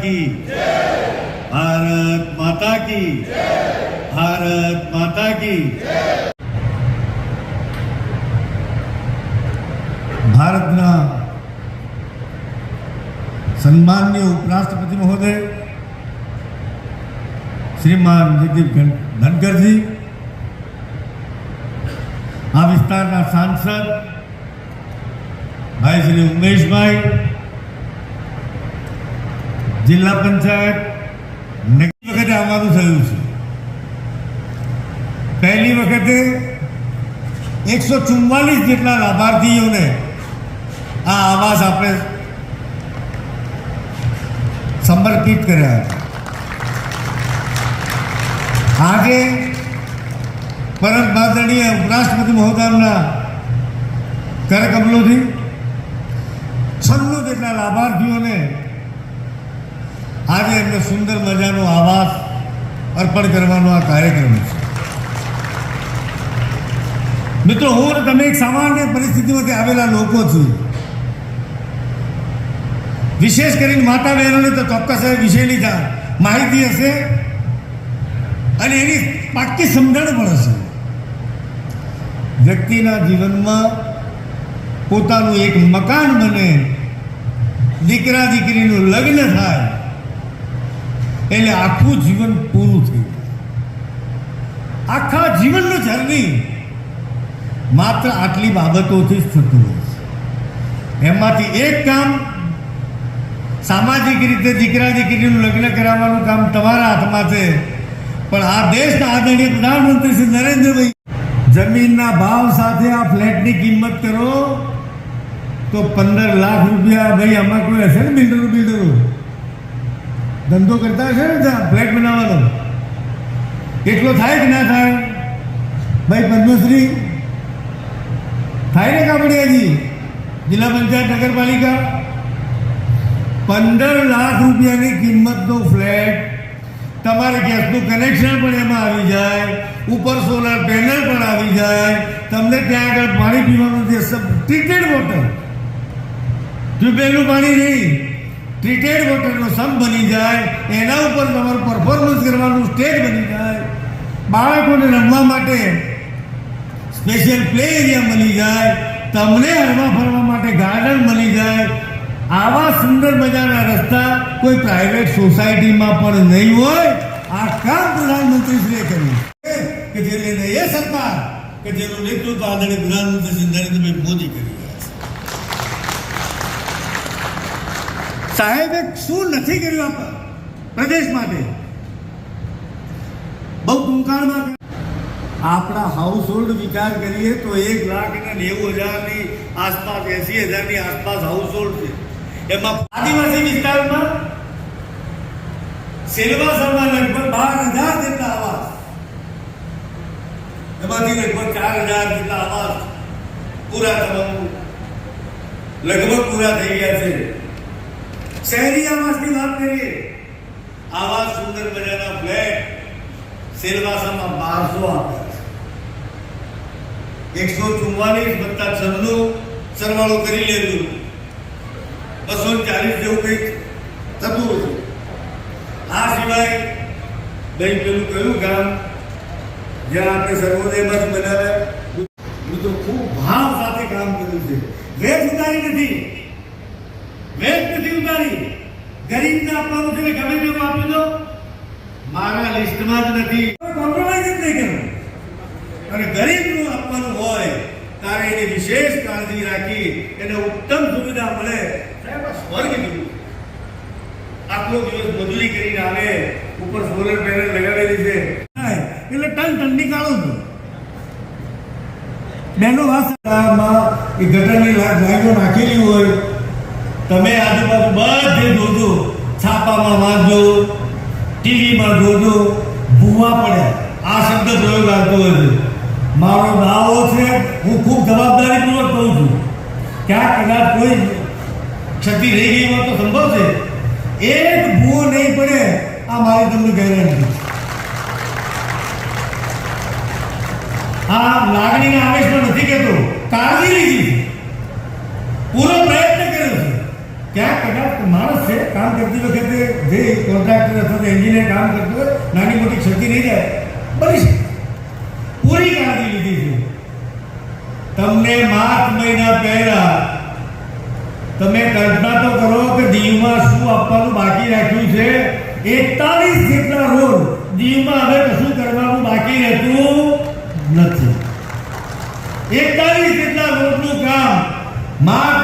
की भारत माता की भारत माता की ભારતના સન્માનનીય ઉપરાષ્ટ્રપતિ મહોદય શ્રીમાન જગદીપ ધન- ધનકરજી આ વિસ્તારના સાંસદ ભાઈ શ્રી ઉમેશભાઈ જિલ્લા પંચાયત નક્કી વખતે આવવાનું થયું છે. પહેલી વખતે એકસો ચુમ્માલીસ જેટલા લાભાર્થીઓને આ આવાસ આપણે સમર્પિત કર્યા આજે પરમ આદરણીય ઉપરાષ્ટ્રપતિ મહોદયના કરકમલોથી છન્નું જેટલા લાભાર્થીઓને આજે એમને સુંદર મજાનો આવાસ અર્પણ કરવાનો આ કાર્યક્રમ છે. મિત્રો, હું તમે એક સામાન્ય પરિસ્થિતિમાંથી આવેલા લોકો છું. વિશેષ કરીને માતા બહેનોને તો ચોક્કસ વિષયની માહિતી હશે. અને એની પાક્કી સમજણ પણ હશે. વ્યક્તિના જીવનમાં પોતાનું એક મકાન બને દીકરા દીકરીનું લગ્ન થાય એટલે આખું જીવન પૂરું થયું. આખા જીવનનું જર્ની માત્ર આટલી બાબતોથી જ થતું હોય છે. એમાંથી એક કામ સામાજિક રીતે દીકરા દીકરીનું લગ્ન કરાવવાનું કામ તમારા હાથમાં છે. પણ આ દેશના આદરણીય પ્રધાનમંત્રી શ્રી નરેન્દ્રભાઈ જમીનના ભાવ સાથે આ ફ્લેટની કિંમત કરો તો પંદર લાખ રૂપિયા ભાઈ આમાં કોઈ હશે ને બિલ્ડરો બિલ્ડરો ધંધો કરતા હશે ને ત્યાં ફ્લેટ બનાવવાનો એટલો થાય કે ના થાય ભાઈ પદ્મશ્રી થાય ને કાપડિયાજી જિલ્લા પંચાયત નગરપાલિકા પંદર લાખ રૂપિયાની કિંમતનો ફ્લેટ તમારે ગેસનું કનેક્શન પણ એમાં આવી જાય ઉપર સોલાર પેનલ પણ આવી જાય તમને ત્યાં આગળ પાણી પીવાનું જે ટ્રીટેડ વોટર ટ્યુબવેલનું પાણી નહીં ટ્રીટેડ વોટરનો સમ બની જાય, એના ઉપર તમારું પરફોર્મન્સ કરવાનું સ્ટેજ બની જાય. બાળકોને રમવા માટે સ્પેશિયલ પ્લે એરિયા મળી જાય, તમને હરવા ફરવા માટે ગાર્ડન મળી જાય. આવા સુંદર મજાના રસ્તા કોઈ પ્રાઇવેટ સોસાયટીમાં પણ નહીં હોય. આ કામ પ્રધાનમંત્રીશ્રીએ કર્યું. કે જે લઈને એ સરકાર, કે જેનું નેતૃત્વ આદરણીય પ્રધાનમંત્રી નરેન્દ્રભાઈ મોદી કરી રહ્યા છે સાહેબે શું નથી કર્યું આ પ્રદેશ માટે? બહુ ટૂંકાણમાં આપણા હાઉસ હોલ્ડ વિચાર કરીએ તો એક લાખ અને નેવું હજારની આસપાસ, એસી હજારની આસપાસ હાઉસ હોલ્ડ છે. એમાં આદિવાસી વિસ્તારમાં સેલવાસરમાં લગભગ બાર હજાર જેટલા આવાસ. એમાંથી લગભગ ચાર હજાર જેટલા આવાસ પૂરા થવાનું લગભગ પૂરા થઈ ગયા છે. શહેરી આવાસની વાત કરીએ આવા સુંદર મજાના ફ્લેટ સેલવાસામાં બારસો આપ્યા છે એકસો ચુમ્માલીસ વત્તા છન્નું સરવાળો કરી લેજો બસો ચાલીસ જેવું કંઈક થતું હતું આ સિવાય ભાઈ પેલું કયું ગામ જ્યાં આપણે સર્વોદયમાં જ બનાવ્યા હું તો ખૂબ ભાવ સાથે કામ કર્યું છે વેચ ઉતારી નથી વેચ નથી ઉતારી. ગરીબને આપવાનું છે ગમે તેમ આપી દો મારા લિસ્ટમાં જ નથી. કોમ્પ્રોમાઇઝ જ નહીં કરવું. અને ગરીબનું આપવાનું હોય તારે એની વિશેષ કાળજી રાખી એને ઉત્તમ સુવિધા મળે સાહેબ સ્વર્ગ જેવું. આટલો દિવસ મજૂરી કરીને આવે ઉપર સોલર પેનલ લગાવેલી છે. એટલે ટન ટન નીકાળો છો બેનો વાસમાં એ ગટરની લાગ લાઈનો નાખેલી હોય તમે આજુબાજુ બધે જોજો. છાપામાં વાંચજો ટીવીમાં જોજો. ભૂવા પડે. આ શબ્દ પ્રયોગ આવતો હોય છે. મારો દાવો છે, હું ખૂબ જવાબદારીપૂર્વક કહું છું. ક્યાંક કદાચ કોઈ ક્ષતિ રહી ગઈ હોય તો સંભવ છે. એક ભૂવો નહીં પડે, આ મારી તમને ગેરંટી. આ લાગણીના આવેશમાં નથી કહેતો. કાળજી લીધી. છે. પૂરો પ્રયત્ન ક્યાંક કદાચ માણસ છે, કામ કરતી વખતે જે કોન્ટ્રાક્ટર અથવા એન્જિનિયર કામ કરતું હોય, નાની મોટી ક્ષતિ નહીં જાય બની શકે પૂરી કાળજી લીધી છે. તમને માર્ચ મહિના પહેલા તમે કલ્પના તો કરો કે દીવમાં શું આપવાનું બાકી રાખ્યું છે? એકતાલીસ જેટલા રોડ દીવમાં હવે કશું કરવાનું બાકી રહેતું નથી. એકતાલીસ જેટલા રોડનું કામ માર્ચ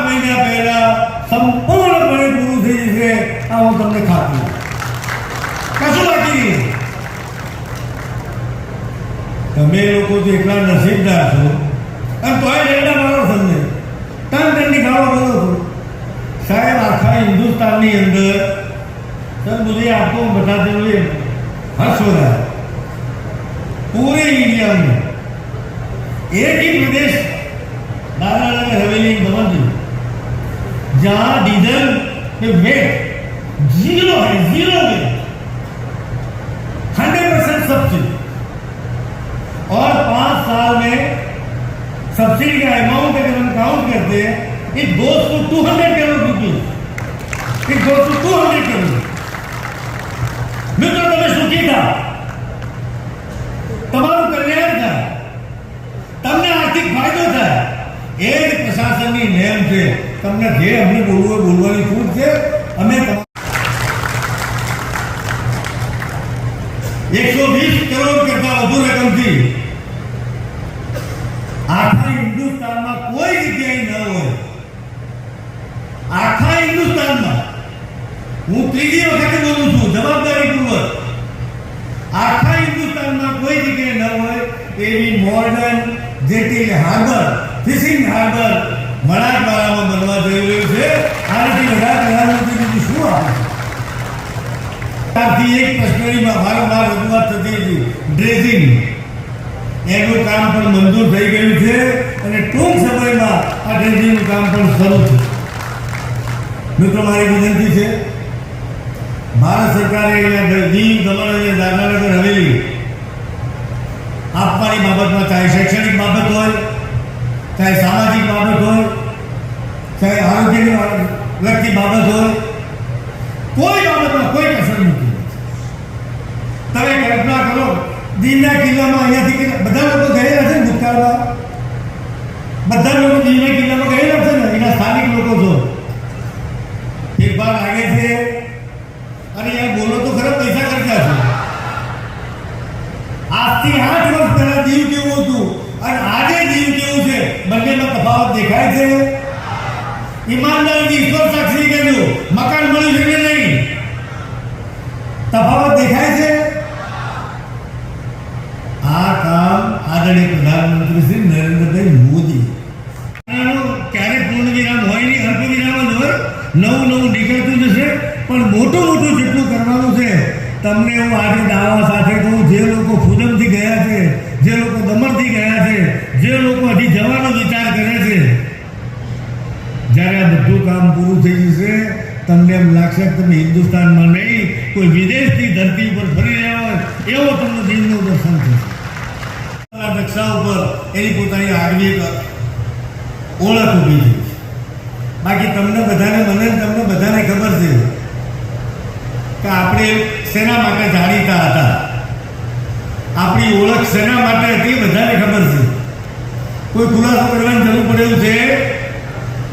તમે લોકો તો એટલા નસીબદાર છો અને તોય ડંડા મારો તમને ત્રણ દંડની ખાવા બોલો છો સાહેબ આખા હિન્દુસ્તાનની અંદર सर मुझे आपको बताते हुए हर्ष हो रहा है पूरे इंडिया में एक ही प्रदेश दादरा नगर हवेली दमन में जहां डीजल पे वेट जीरो है जीरो में हंड्रेड परसेंट सब्सिडी सब्सिडी का अमाउंट अगर हम काउंट करते हैं it goes to two hundred crore rupees it goes to two hundred crore મિત્રો તમે સુખી થાઓ તમારું કલ્યાણ થાય તમને આર્થિક ફાયદો થાય એ જ પ્રશાસનની નેમ છે તમને જે અમને બોલવું હોય બોલવાની છૂટ છે અમે એકસો વીસ કરોડ કરતા વધુ રકમથી આખા હિન્દુસ્તાનમાં કોઈ જગ્યાએ ન હોય. આખા હિન્દુસ્તાનમાં. હું ત્રીજી વખતે બોલું છું જવાબદારીપૂર્વક આખા હિન્દુસ્તાનમાં કોઈ જગ્યાએ ન હોય એવી modern jetty harbour fishing harbour મરાઠવાડામાં બનવા જઈ રહ્યું છે. આનાથી બધા પ્રધાનમંત્રી શું આપે? એક પ્રશ્નની વારંવાર રજૂઆત થતી હતી ડ્રેસિંગ એનું કામ પણ મંજૂર થઈ ગયું છે અને ટૂંક સમયમાં આ ડ્રેસિંગનું કામ પણ શરૂ છે મિત્રો, મારી વિનંતી છે. ભારત સરકારે અહીંયા દીવ દમણ અને દાદરાનગર હવેલી. આપવાની બાબતમાં ચાહે શૈક્ષણિક બાબત હોય, ચાહે સામાજિક બાબત હોય, ચાહે આરોગ્યની લગતી બાબત હોય, કોઈ બાબતમાં કોઈ અસર નથી. તમે કલ્પના કરો દીવના કિલ્લામાં અહીંયાથી બધા લોકો ગયેલા છે ને ભૂતકાળમાં? બધા લોકો દીવના કિલ્લામાં ગયેલા છે ને? એના સ્થાનિક લોકો છો. ફેરફાર લાગે છે. અને અહીંયા બોલો તો ખરા, પૈસા ખર્ચા છે. આજથી આઠ વર્ષ પહેલા દીવ કેવું હતું? અને આજે દીવ કેવું છે? બંનેમાં તફાવત દેખાય છે. ઈમાનદારીથી ઈશ્વર સાક્ષી કહેજો મકાન મળ્યું છે નહીં? તફાવત દેખાય છે આ કામ આદરણીય પ્રધાનમંત્રી શ્રી નરેન્દ્રભાઈ મોદી ક્યારેક પૂર્ણ વિરામ હોય નહીં અલ્પ વિરામ જ હોય નવું નવું નીકળતું જશે પણ મોટું મોટું જેટલું કરવાનું છે તમને હું આજે દાવા સાથે કહું જે લોકો ફુજમથી ગયા છે જે લોકો દમણથી ગયા છે જે લોકો હજી જવાનો વિચાર કરે છે જ્યારે આ બધું કામ પૂરું થઈ જશે તમને એમ લાગશે તમે હિન્દુસ્તાનમાં નહીં, કોઈ વિદેશની ધરતી ઉપર ફરી રહ્યા હોય, એવો તમને દિલનું દર્શન થશે. નકશા ઉપર એની પોતાની આગવી ઓળખ ઊભી છે. બાકી તમને બધાને, મને તમને બધાને ખબર છે કે આપણે શેના માટે જાણીતા હતા. આપણી ઓળખ શેના માટે હતી બધાને ખબર છે. કોઈ ખુલાસો કરવાની જરૂર પડેલું છે?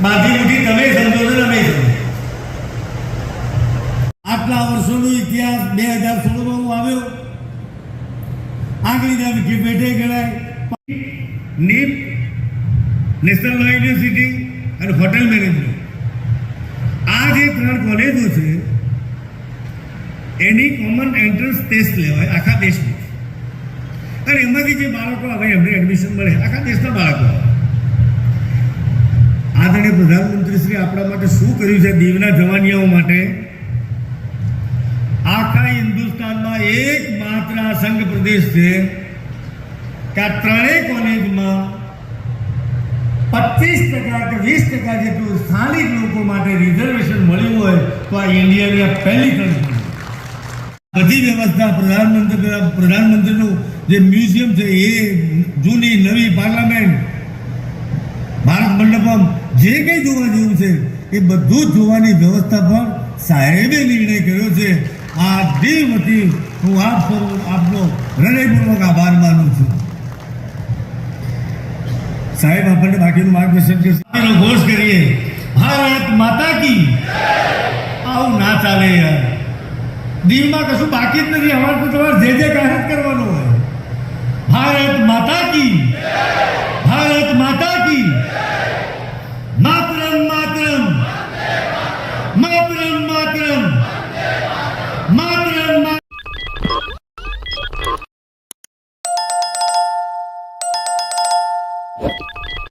બાધી મુઠી તમે સમજો. નીપ નેશનલ લો યુનિવર્સિટી અને હોટેલ મેનેજમેન્ટ આ જે ત્રણ કોલેજો છે, એની કોમન એન્ટ્રન્સ ટેસ્ટ લેવાય આખા દેશની અને એમાંથી જે બાળકો આવે, એમને એડમિશન મળે આખા દેશના બાળકો. આદરણીય પ્રધાનમંત્રી શ્રી આપણા માટે શું કર્યું છે દીવના જવાનિયાઓ માટે? આખા હિન્દુસ્તાનમાં એક માત્ર સંઘ પ્રદેશ છે કે આ ત્રણેય કોલેજમાં પચીસ ટકા કે વીસ ટકા જેટલું સ્થાનિક લોકો માટે રિઝર્વેશન મળ્યું હોય તો આ ઇન્ડિયાની આ પહેલી કોલેજ બધી વ્યવસ્થા પ્રધાનમંત્રી પ્રધાનમંત્રીનું જે મ્યુઝિયમ છે એ જૂની નવી પાર્લામેન્ટ, ભારત મંડપમ, જે કંઈ જોવા જેવું છે, એ બધું જ જોવાની વ્યવસ્થા પણ સાહેબે નિર્ણય કર્યો છે. આ દિલમાંથી હું આપ સ્વરૂપ આપનો હૃદયપૂર્વક આભાર માનું છું. સાહેબ આપણને બાકીનું માર્ગદર્શન કરશે. ઘોષ કરીએ, ભારત માતા કી. આવું ના ચાલે યાર. દીવમાં કશું બાકી જ નથી. અમારે તો તમારે જે જે કાર્ય કરવાનું હોય. ભારત માતા કી.